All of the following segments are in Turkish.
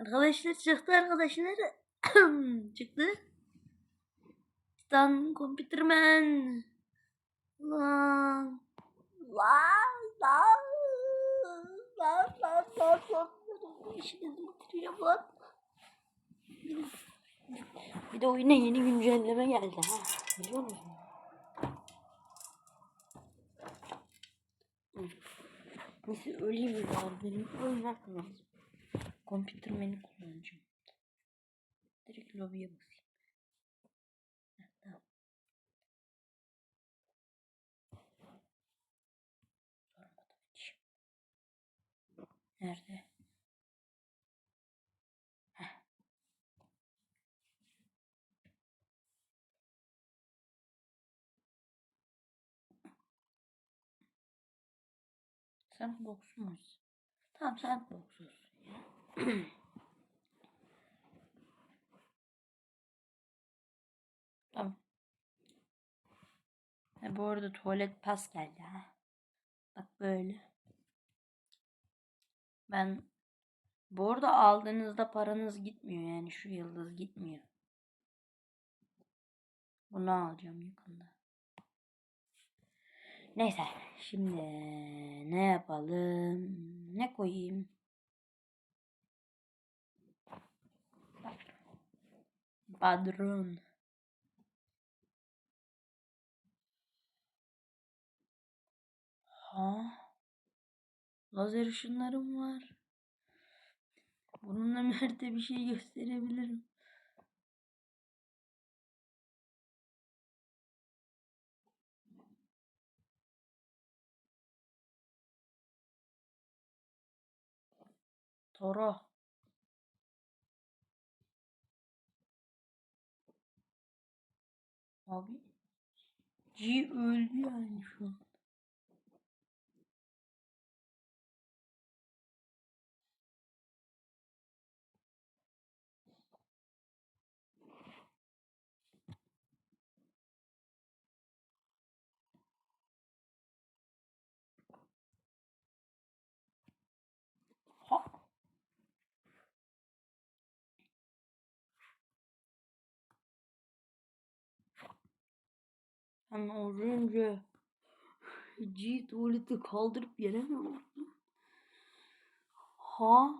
Arkadaşlar çıktı arkadaşlar. çıktı. Titan Computerman. Lan. Lan. Lan. Lan. Lan. Lan. Lan. İşini bitireceğim lan. Bir de oyuna yeni güncelleme geldi ha. Biliyor musun? Neyse öleyim mi var benim oynamak lazım. Computer menü kullanacağım. Direkt lobiye basayım. Tamam. Nerede? Sen boksu musun? Tamam sen boksusun ya. tamam. Ha, bu arada tuvalet pas geldi ha. Bak böyle. Ben bu arada aldığınızda paranız gitmiyor yani şu yıldız gitmiyor. Bunu alacağım yakında. Neyse şimdi ne yapalım? Ne koyayım? Padron. Ha? Lazer ışınlarım var. Bununla Mert'e bir şey gösterebilirim. Toro. Abi. G öldü yani şu an. Ben az önce G tuvaleti kaldırıp yere mi vurdum? Ha?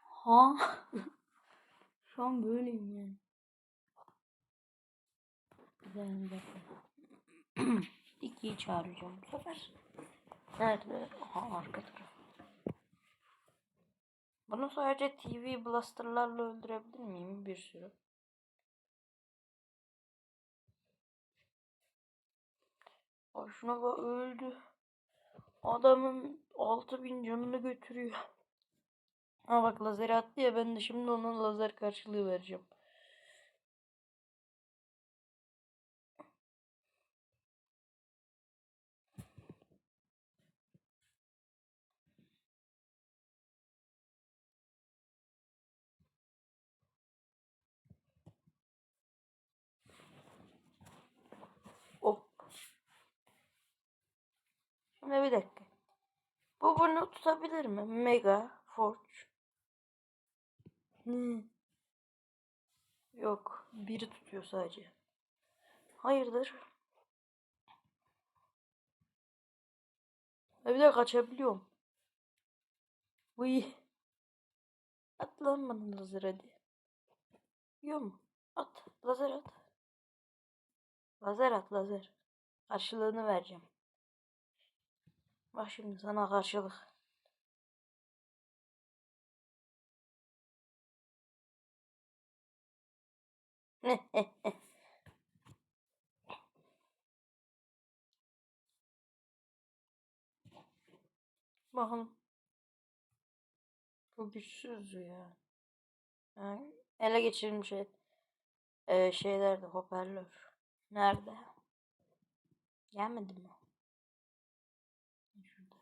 Ha? Şu an böyleyim yani. Güzel bir dakika. İkiyi çağıracağım bu sefer. Nerede? Aha arka taraf. Bunu sadece TV blasterlarla öldürebilir miyim? Bir sürü. Ay şuna bak öldü. Adamın 6000 canını götürüyor. Ha bak lazer attı ya ben de şimdi ona lazer karşılığı vereceğim. Şimdi bir dakika. Bu bunu tutabilir mi? Mega Forge. Ne? Yok. Biri tutuyor sadece. Hayırdır? Ha bir de kaçabiliyorum. Uy. At lan bana lazer hadi. Yiyor mu? At. Lazer at. Lazer at lazer. Karşılığını vereceğim. Bak şimdi sana karşılık. Bakalım. Çok güçsüz ya. Yani ele geçirilmiş şey, e, şeylerde hoparlör. Nerede? Gelmedi mi? Şurada.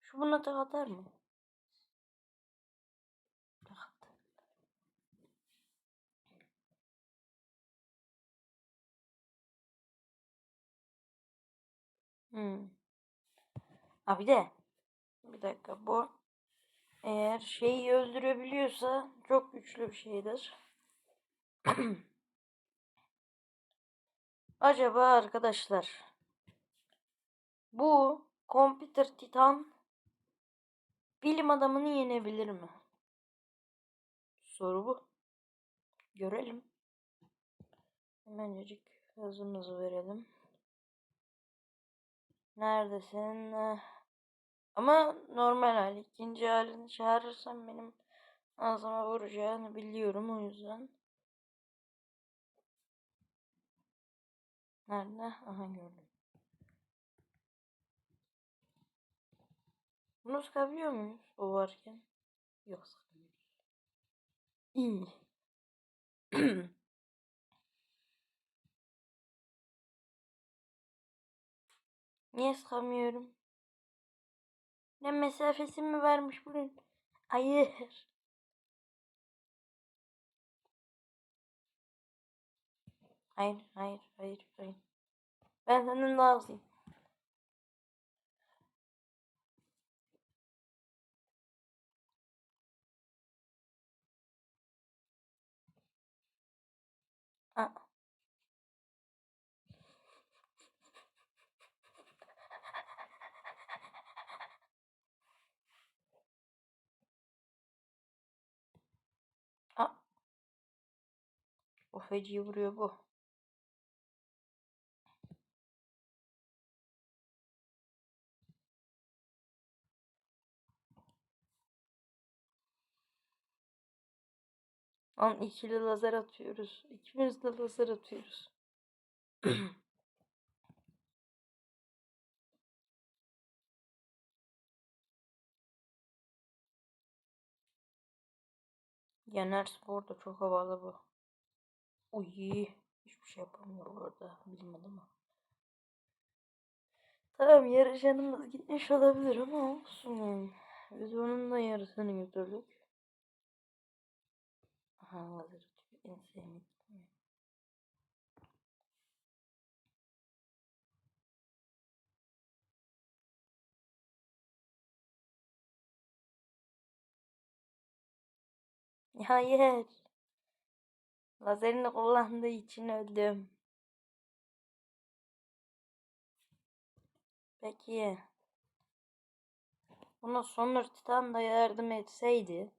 Şu buna tek atar mı? Hmm. Ha bir de bir dakika bu Eğer şeyi öldürebiliyorsa çok güçlü bir şeydir. Acaba arkadaşlar bu Computer Titan bilim adamını yenebilir mi? Soru bu. Görelim. Hemencik hızımızı verelim. Neredesin? Eh. Ama normal hali. İkinci halini çağırırsam benim ağzıma vuracağını biliyorum o yüzden. Nerede? Aha gördüm. Bunu sıkabiliyor muyuz o varken? Yok sıkamıyoruz. İyi. Niye sıkamıyorum? Ne mesafesi mi vermiş bunun? Hayır. Hayır, hayır, hayır, hayır. Ben senden daha. O feci vuruyor bu. Lan ikili lazer atıyoruz. İkimiz de lazer atıyoruz. Yener Spor da çok havalı bu. Uy, hiçbir şey yapamıyor orada. Bilmedim ama. Tamam yarışanımız gitmiş olabilir ama olsun yani. Biz onun da yarısını götürdük. Aha atıyor. En sevmediğim. Hayır. Lazerini kullandığı için öldüm. Peki. Buna Sonur Titan da yardım etseydi.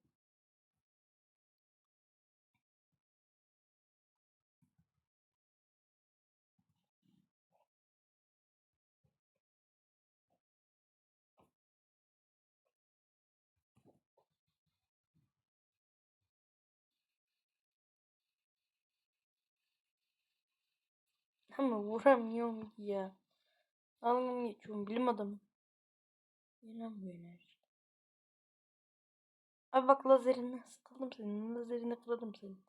Ama vuramıyorum ya. Dalgam geçiyorum bilim adamı. İnanmıyor enerji. Abi bak lazerini sıkıldım senin. Lazerini kırdım senin.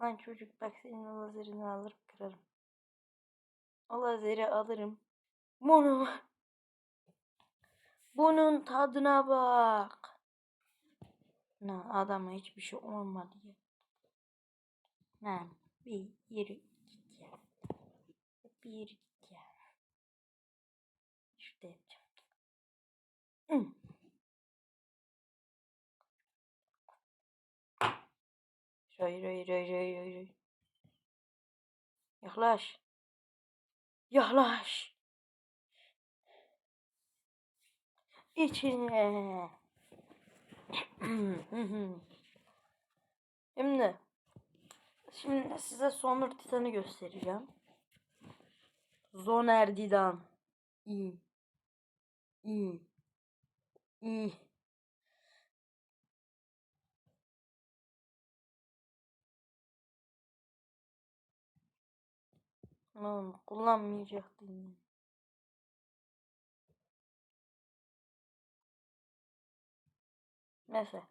Lan çocuk bak senin o lazerini alır kırarım. O lazeri alırım. Bunu. Bunun tadına bak. Na adama hiçbir şey olmadı ya. Lan bir yürü git ya. Bir yürü git ya. Şurada yapacağım. Hayır hayır hayır hayır hayır. Yaklaş. Yaklaş. İçine. Şimdi şimdi size Sonur Titan'ı göstereceğim. Zoner Didan. İyi. İyi. İyi. Oğlum kullanmayacaktım. Neyse.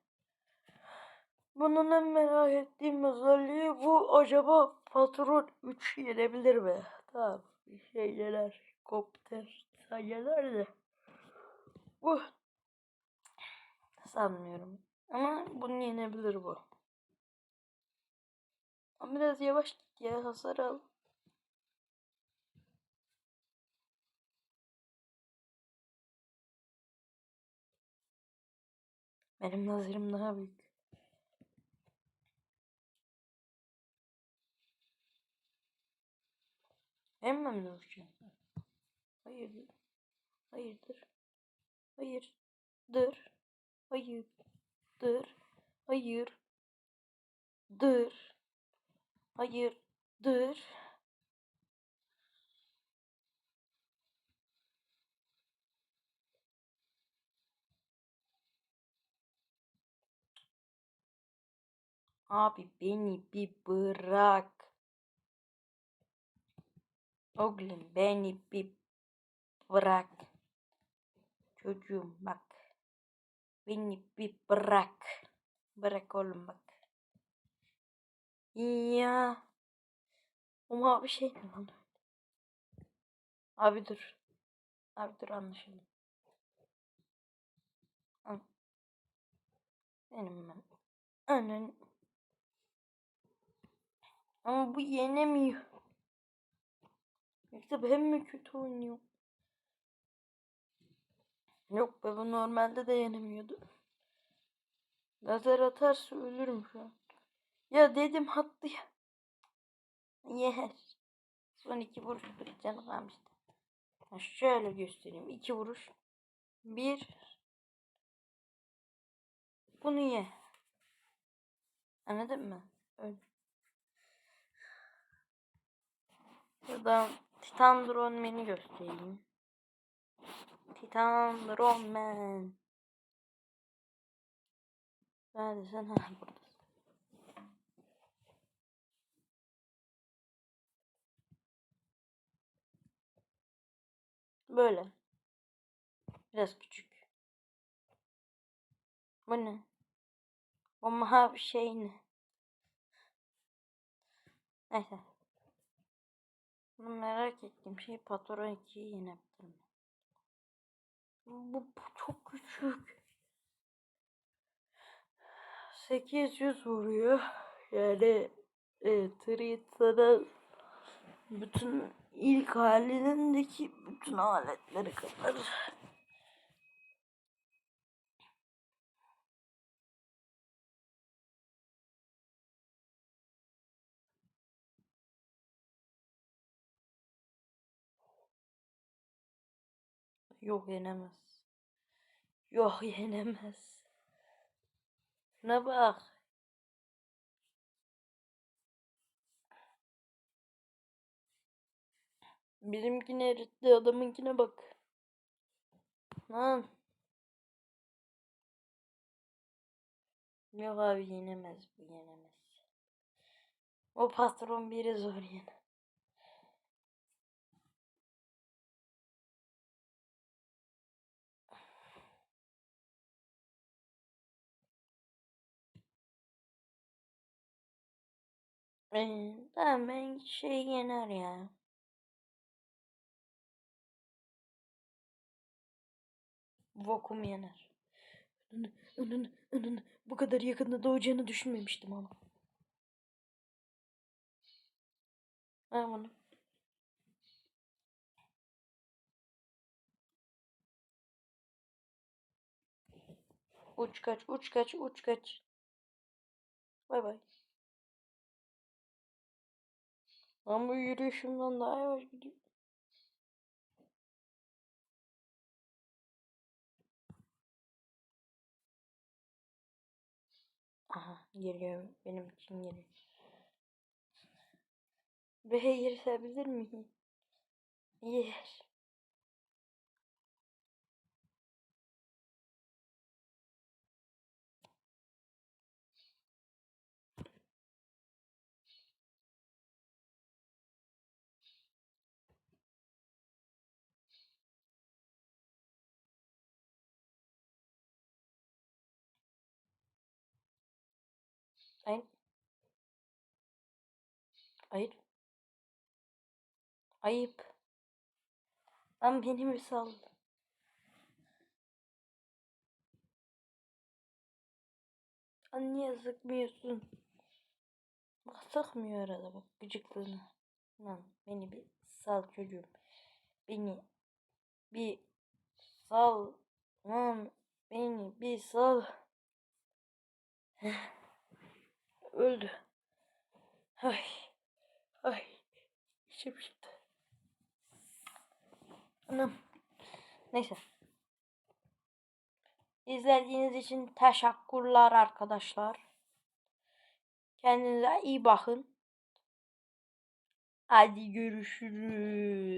Bunun en merak ettiğim özelliği bu. Acaba patron 3 yenebilir mi? Tamam. Şeyler. Kopter sayılar da. Bu. Sanmıyorum. Ama bunu yenebilir bu. Ama biraz yavaş git ya hasar al. Benim nazirim daha büyük. Hemen mi vuracağım? Hayırdır? Hayırdır? Hayırdır? Hayırdır? Hayırdır? Hayırdır? Abi beni bir bırak. Oğlum beni bir bırak. Çocuğum bak. Beni bir bırak. Bırak oğlum bak. Ya. O mavi şey ne lan? Abi dur. Abi dur anlaşıldı. Al. Benim ben. Annen. Ama bu yenemiyor. Yoksa ben mi kötü oynuyorum? Yok be bu normalde de yenemiyordu. Lazer atarsa ölürüm şu an. Ya dedim hattı ya. Yer. Son iki vuruş canı kalmıştı. Ha, şöyle göstereyim. iki vuruş. Bir. Bunu ye. Anladın mı? Öyle. Buradan Titan Drone Man'i göstereyim. Titan Drone Man. Neredesin? Ha buradasın. Böyle. Biraz küçük. Bu ne? O mavi şey ne? Neyse. Merak ettiğim şey Patron 2'yi yine yaptım. Bu, çok küçük. 800 vuruyor. Yani e, Trita'da bütün ilk halindeki bütün aletleri kadar. Yok yenemez. Yok yenemez. Şuna bak. Bizimkine eritti adamınkine bak. Lan. Yok abi yenemez bu yenemez. O patron biri zor yine. Ee, tamam ben şey yener ya. Vokum yener. Önünü. Bu kadar yakında doğacağını düşünmemiştim ama. Al bunu. Uç kaç, uç kaç, uç kaç. Bay bay. Ama yürüyüşümden daha yavaş gidiyor. Aha geliyor. Benim için geliyor. B'ye girebilir miyim? Yer. Hayır. Hayır. Ayıp. Lan beni mi sal? Lan niye sıkmıyorsun? Bak sıkmıyor arada bak gıcıklığını. Lan beni bir sal çocuğum. Beni bir sal. Lan beni bir sal. Öldü. Ay. Ay. İçim şişti. Anam. Neyse. İzlediğiniz için teşekkürler arkadaşlar. Kendinize iyi bakın. Hadi görüşürüz.